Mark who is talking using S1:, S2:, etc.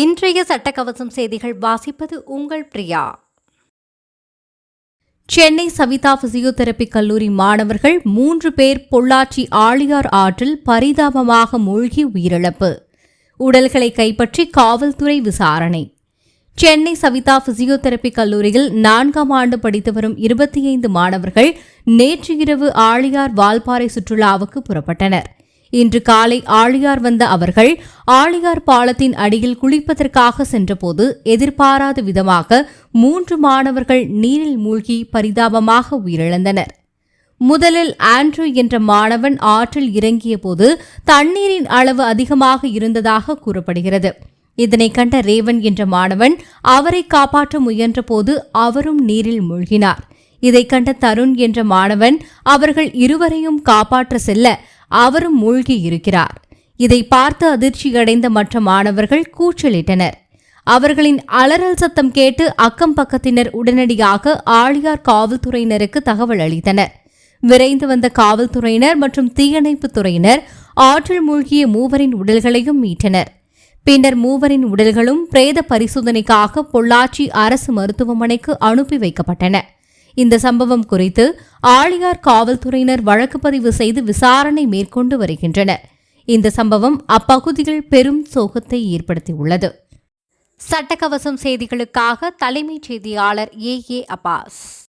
S1: இன்றைய சட்டக்கவசம் செய்திகள் வாசிப்பது உங்கள் பிரியா. சென்னை சவிதா பிசியோதெரபி கல்லூரி மாணவர்கள் மூன்று பேர் பொள்ளாச்சி ஆழியார் ஆற்றில் பரிதாபமாக மூழ்கி உயிரிழப்பு. உடல்களை கைப்பற்றி காவல்துறை விசாரணை. சென்னை சவிதா பிசியோதெரபி கல்லூரியில் நான்காம் ஆண்டு படித்து வரும் இருபத்தி ஐந்து மாணவர்கள் நேற்று இரவு ஆழியார் வால்பாறை சுற்றுலாவுக்கு புறப்பட்டனர். இன்று காலை ஆழியார் வந்த அவர்கள் ஆழியார் பாலத்தின் அடியில் குளிப்பதற்காக சென்றபோது எதிர்பாராத விதமாக மூன்று மாணவர்கள் நீரில் மூழ்கி பரிதாபமாக உயிரிழந்தனர். முதலில் ஆண்ட்ரூ என்ற மாணவன் ஆற்றில் இறங்கியபோது தண்ணீரின் அளவு அதிகமாக இருந்ததாக கூறப்படுகிறது. இதனை கண்ட ரேவன் என்ற மாணவன் அவரை காப்பாற்ற முயன்றபோது அவரும் நீரில் மூழ்கினார். இதை கண்ட தருண் என்ற மாணவன் அவர்கள் இருவரையும் காப்பாற்ற செல்ல அவரும் மூழ்கி இருக்கிறார். இதை பார்த்து அதிர்ச்சியடைந்த மற்ற மாணவர்கள் கூச்சலிட்டனர். அவர்களின் அலறல் சத்தம் கேட்டு அக்கம் பக்கத்தினர் உடனடியாக ஆழியார் காவல்துறையினருக்கு தகவல் அளித்தனர். விரைந்து வந்த காவல்துறையினர் மற்றும் தீயணைப்புத் துறையினர் ஆற்றில் மூழ்கிய மூவரின் உடல்களையும் மீட்டனர். பின்னர் மூவரின் உடல்களும் பிரேத பரிசோதனைக்காக பொள்ளாச்சி அரசு மருத்துவமனைக்கு அனுப்பி வைக்கப்பட்டன. இந்த சம்பவம் குறித்து ஆழியார் காவல்துறையினர் வழக்கு பதிவு செய்து விசாரணை மேற்கொண்டு வருகின்றனர். இந்த சம்பவம் அப்பகுதியில் பெரும் சோகத்தை ஏற்படுத்தியுள்ளது. சட்டக்கவசம் செய்திகளுக்காக தலைமைச் செய்தியாளர் ஏ ஏ அப்பாஸ்.